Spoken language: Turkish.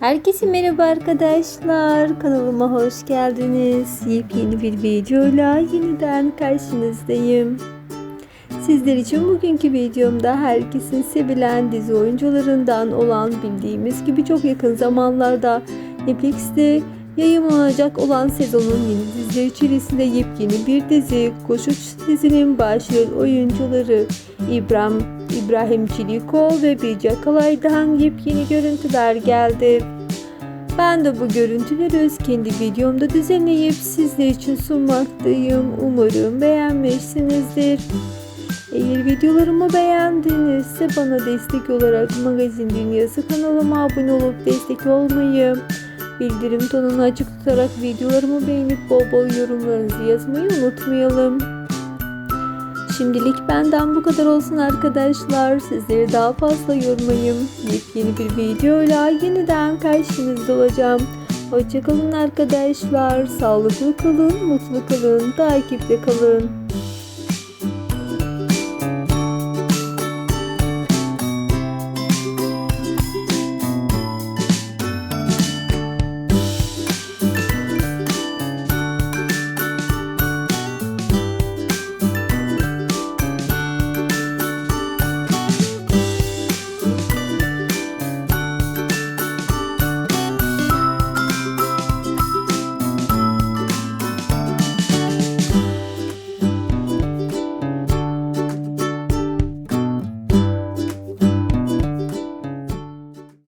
Herkese merhaba arkadaşlar. Kanalıma hoş geldiniz. Yepyeni bir videoyla yeniden karşınızdayım. Sizler için bugünkü videomda herkesin sevilen dizi oyuncularından olan bildiğimiz gibi çok yakın zamanlarda Netflix'te yayınlanacak olan sezonun yeni dizileri içerisinde yepyeni bir dizi Koşuç dizinin başrol oyuncuları İbrahim İbrahim Çelikol ve Birce Akalay'dan yepyeni görüntüler geldi. Ben de bu görüntüleri öz kendi videomda düzenleyip sizler için sunmaktayım. Umarım beğenmişsinizdir. Eğer videolarımı beğendinizse bana destek olarak Magazin Dünyası kanalıma abone olup destek olmayı, bildirim tonunu açık tutarak videolarımı beğenip bol bol yorumlarınızı yazmayı unutmayalım. Şimdilik benden bu kadar olsun arkadaşlar. Sizleri daha fazla yormayayım. Yepyeni bir videoyla yeniden karşınızda olacağım. Hoşçakalın arkadaşlar. Sağlıklı kalın, mutlu kalın, takipte kalın.